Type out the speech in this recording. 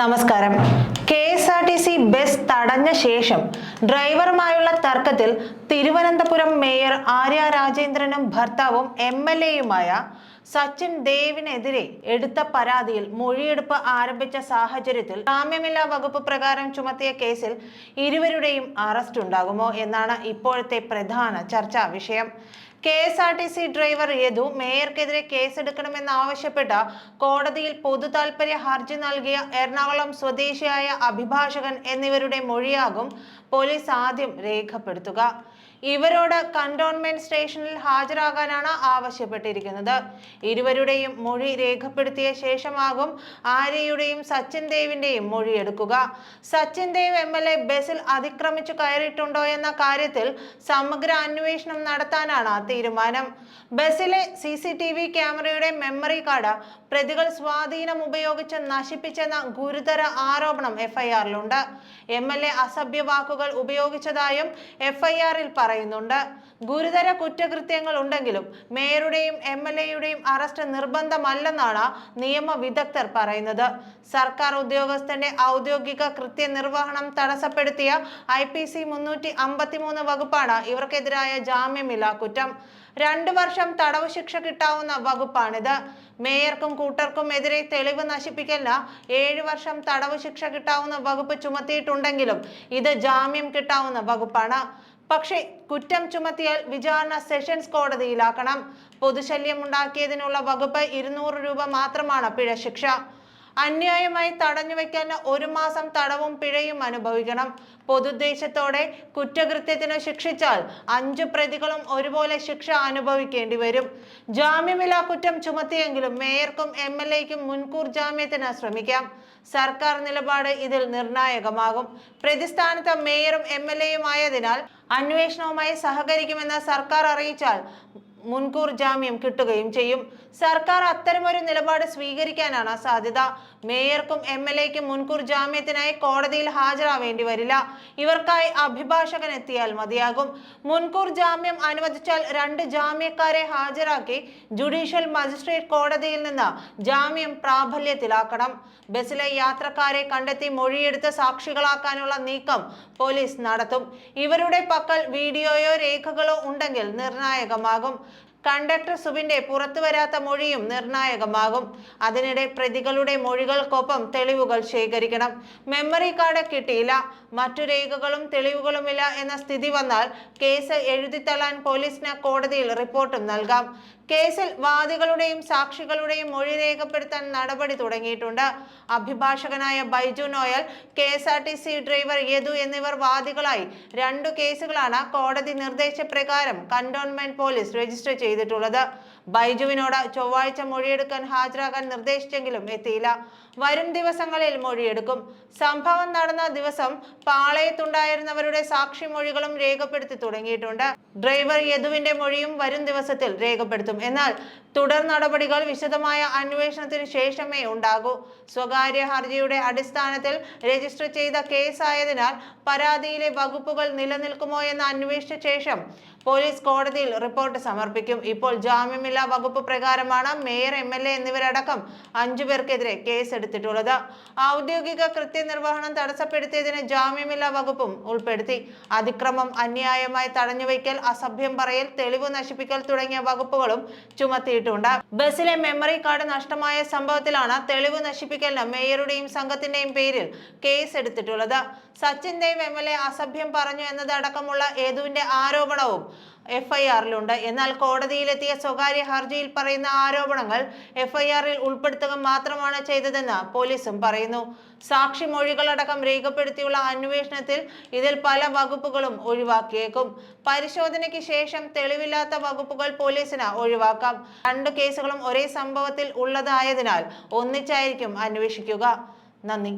നമസ്കാരം. K S R T C bus തടഞ്ഞ ശേഷം ഡ്രൈവറുമായുള്ള തർക്കത്തിൽ തിരുവനന്തപുരം മേയർ ആര്യ രാജേന്ദ്രനും ഭർത്താവും എം എൽ എയുമായ സച്ചിൻ ദേവിനെതിരെ എടുത്ത പരാതിയിൽ മൊഴിയെടുപ്പ് ആരംഭിച്ച സാഹചര്യത്തിൽ ജാമ്യമില്ലാ വകുപ്പ് പ്രകാരം ചുമത്തിയ കേസിൽ ഇരുവരുടെയും അറസ്റ്റ് ഉണ്ടാകുമോ എന്നാണ് ഇപ്പോഴത്തെ പ്രധാന ചർച്ചാ വിഷയം. K S R T C driver Yadu മേയർക്കെതിരെ കേസെടുക്കണമെന്നാവശ്യപ്പെട്ട് കോടതിയിൽ പൊതു താൽപര്യ ഹർജി നൽകിയ എറണാകുളം സ്വദേശിയായ അഭിഭാഷകൻ എന്നിവരുടെ മൊഴിയാകും പോലീസ് ആദ്യം രേഖപ്പെടുത്തുക. ഇവരോട് കണ്ടോൺമെന്റ് സ്റ്റേഷനിൽ ഹാജരാകാനാണ് ആവശ്യപ്പെട്ടിരിക്കുന്നത്. ഇരുവരുടെയും മൊഴി രേഖപ്പെടുത്തിയ ശേഷമാകും ആര്യയുടെയും സച്ചിൻ ദേവിന്റെയും മൊഴിയെടുക്കുക. Sachin Dev M L A ബസിൽ അതിക്രമിച്ചു കയറിയിട്ടുണ്ടോ എന്ന കാര്യത്തിൽ സമഗ്ര അന്വേഷണം നടത്താനാണ് തീരുമാനം ബസിലെ സി സി ടി വി ക്യാമറയുടെ മെമ്മറി കാർഡ് പ്രതികൾ സ്വാധീനം ഉപയോഗിച്ച് നശിപ്പിച്ചെന്ന ഗുരുതര ആരോപണം എഫ്ഐആറിലുണ്ട്. എം എൽ എ അസഭ്യ വാക്കുകൾ ഉപയോഗിച്ചതായും എഫ്ഐആറിൽ പറയുന്നുണ്ട്. ഗുരുതര കുറ്റകൃത്യങ്ങൾ ഉണ്ടെങ്കിലും മേയറുടെയും എം എൽ എയുടെയും അറസ്റ്റ് നിർബന്ധമല്ലെന്നാണ് നിയമ വിദഗ്ധർ പറയുന്നത്. സർക്കാർ ഉദ്യോഗസ്ഥന്റെ ഔദ്യോഗിക കൃത്യനിർവഹണം തടസ്സപ്പെടുത്തിയ ഐ പി സി മുന്നൂറ്റി അമ്പത്തിമൂന്ന് വകുപ്പാണ് ഇവർക്കെതിരായ ജാമ്യമില്ലാ കുറ്റം. രണ്ടു വർഷം തടവ് ശിക്ഷ കിട്ടാവുന്ന വകുപ്പാണിത്. മേയർക്കും കൂട്ടർക്കും എതിരെ തെളിവ് നശിപ്പിക്കല്ല ഏഴ് വർഷം തടവ് ശിക്ഷ കിട്ടാവുന്ന വകുപ്പ് ചുമത്തിയിട്ടുണ്ടെങ്കിലും ഇത് ജാമ്യം കിട്ടാവുന്ന വകുപ്പാണ്. പക്ഷേ കുറ്റം ചുമത്തിയാൽ വിചാരണ സെഷൻസ് കോടതിയിലാക്കണം. പൊതുശല്യം ഉണ്ടാക്കിയതിനുള്ള വകുപ്പ് ഇരുന്നൂറ് രൂപ മാത്രമാണ് പിഴ ശിക്ഷ. അന്യായമായി തടഞ്ഞു വെക്കാൻ ഒരു മാസം തടവും പിഴയും അനുഭവിക്കണം. പൊതുദ്ദേശത്തോടെ കുറ്റകൃത്യത്തിന് ശിക്ഷിച്ചാൽ അഞ്ചു പ്രതികളും ഒരുപോലെ ശിക്ഷ അനുഭവിക്കേണ്ടി വരും. ജാമ്യമില്ലാ കുറ്റം ചുമത്തിയെങ്കിലും മേയർക്കും എം എൽ എക്കും മുൻകൂർ ജാമ്യത്തിന് ശ്രമിക്കാം. സർക്കാർ നിലപാട് ഇതിൽ നിർണായകമാകും. പ്രതിസ്ഥാനത്ത് മേയറും എം എൽ എയും ആയതിനാൽ അന്വേഷണവുമായി സഹകരിക്കുമെന്ന് സർക്കാർ അറിയിച്ചാൽ മുൻകൂർ ജാമ്യം കിട്ടുകയും ചെയ്യും. സർക്കാർ അത്തരമൊരു നിലപാട് സ്വീകരിക്കാനാണ് സാധ്യത. മേയർക്കും എം എൽ എക്കും മുൻകൂർ ജാമ്യത്തിനായി കോടതിയിൽ ഹാജരാവേണ്ടി വരില്ല. ഇവർക്കായി അഭിഭാഷകൻ എത്തിയാൽ മതിയാകും. മുൻകൂർ ജാമ്യം അനുവദിച്ചാൽ രണ്ട് ജാമ്യക്കാരെ ഹാജരാക്കി ജുഡീഷ്യൽ മജിസ്ട്രേറ്റ് കോടതിയിൽ നിന്ന് ജാമ്യം പ്രാബല്യത്തിലാക്കണം. ബസ്സിലെ യാത്രക്കാരെ കണ്ടെത്തി മൊഴിയെടുത്ത് സാക്ഷികളാക്കാനുള്ള നീക്കം പോലീസ് നടത്തും. ഇവരുടെ പക്കൽ വീഡിയോയോ രേഖകളോ ഉണ്ടെങ്കിൽ നിർണായകമാകും. കണ്ടക്ടർ സുബിന്റെ പുറത്തുവരാത്ത മൊഴിയും നിർണായകമാകും. അതിനിടെ പ്രതികളുടെ മൊഴികൾക്കൊപ്പം തെളിവുകൾ ശേഖരിക്കണം. മെമ്മറി കാർഡ് കിട്ടിയില്ല. മറ്റു രേഖകളും തെളിവുകളുമില്ല എന്ന സ്ഥിതി വന്നാൽ കേസ് എഴുതിത്തള്ളാൻ പോലീസിന് കോടതിയിൽ റിപ്പോർട്ടും നൽകാം. കേസിൽ വാദികളുടെയും സാക്ഷികളുടെയും മൊഴി രേഖപ്പെടുത്താൻ നടപടി തുടങ്ങിയിട്ടുണ്ട്. അഭിഭാഷകനായ Baiju Noel K S R T C driver Yadu എന്നിവർ വാദികളായി. രണ്ടു കേസുകളാണ് കോടതി നിർദ്ദേശപ്രകാരം കണ്ടോൺമെന്റ് പോലീസ് രജിസ്റ്റർ ചെയ്തിട്ടുള്ളത്. ബൈജുവിനോട് ചൊവ്വാഴ്ച മൊഴിയെടുക്കാൻ ഹാജരാകാൻ നിർദ്ദേശിച്ചെങ്കിലും എത്തിയില്ല. വരും ദിവസങ്ങളിൽ മൊഴിയെടുക്കും. സംഭവം നടന്ന ദിവസം പാളയത്തുണ്ടായിരുന്നവരുടെ സാക്ഷി മൊഴികളും രേഖപ്പെടുത്തി തുടങ്ങിയിട്ടുണ്ട്. ഡ്രൈവർ യദുവിന്റെ മൊഴിയും വരും ദിവസത്തിൽ രേഖപ്പെടുത്തും. എന്നാൽ തുടർ നടപടികൾ വിശദമായ അന്വേഷണത്തിന് ശേഷമേ ഉണ്ടാകൂ. സ്വകാര്യ ഹർജിയുടെ അടിസ്ഥാനത്തിൽ രജിസ്റ്റർ ചെയ്ത കേസായതിനാൽ പരാതിയിലെ വകുപ്പുകൾ നിലനിൽക്കുമോ എന്ന് അന്വേഷിച്ച ശേഷം പോലീസ് കോടതിയിൽ റിപ്പോർട്ട് സമർപ്പിക്കും. ഇപ്പോൾ ജാമ്യമില്ലാ വകുപ്പ് പ്രകാരമാണ് മേയർ എം എൽ എ എന്നിവരടക്കം അഞ്ചു പേർക്കെതിരെ കേസെടുത്തിട്ടുള്ളത്. ഔദ്യോഗിക കൃത്യനിർവഹണം തടസ്സപ്പെടുത്തിയതിന് ജാമ്യമില്ലാ വകുപ്പും ഉൾപ്പെടുത്തി. അതിക്രമം അന്യായമായി തടഞ്ഞുവയ്ക്കൽ അസഭ്യം പറയൽ തെളിവ് നശിപ്പിക്കൽ തുടങ്ങിയ വകുപ്പുകളും ചുമത്തിയിട്ടുണ്ട്. ബസ്സിലെ മെമ്മറി കാർഡ് നഷ്ടമായ സംഭവത്തിലാണ് തെളിവ് നശിപ്പിക്കലിന് മേയറുടെയും സംഘത്തിന്റെയും പേരിൽ കേസ് എടുത്തിട്ടുള്ളത് Sachin Dev M L A അസഭ്യം പറഞ്ഞു എന്നതടക്കമുള്ള യേതുവിന്റെ ആരോപണവും എഫ്ഐആറിലുണ്ട്. എന്നാൽ കോടതിയിലെത്തിയ സ്വകാര്യ ഹർജിയിൽ പറയുന്ന ആരോപണങ്ങൾ എഫ്ഐആറിൽ ഉൾപ്പെടുത്തുക മാത്രമാണ് ചെയ്തതെന്ന് പോലീസും പറയുന്നു. സാക്ഷി മൊഴികളടക്കം രേഖപ്പെടുത്തിയുള്ള അന്വേഷണത്തിൽ ഇതിൽ പല വകുപ്പുകളും ഒഴിവാക്കിയേക്കും. പരിശോധനയ്ക്ക് ശേഷം തെളിവില്ലാത്ത വകുപ്പുകൾ പോലീസിന് ഒഴിവാക്കാം. രണ്ട് കേസുകളും ഒരേ സംഭവത്തിൽ ഉള്ളതായതിനാൽ ഒന്നിച്ചായിരിക്കും അന്വേഷിക്കുക. നന്ദി.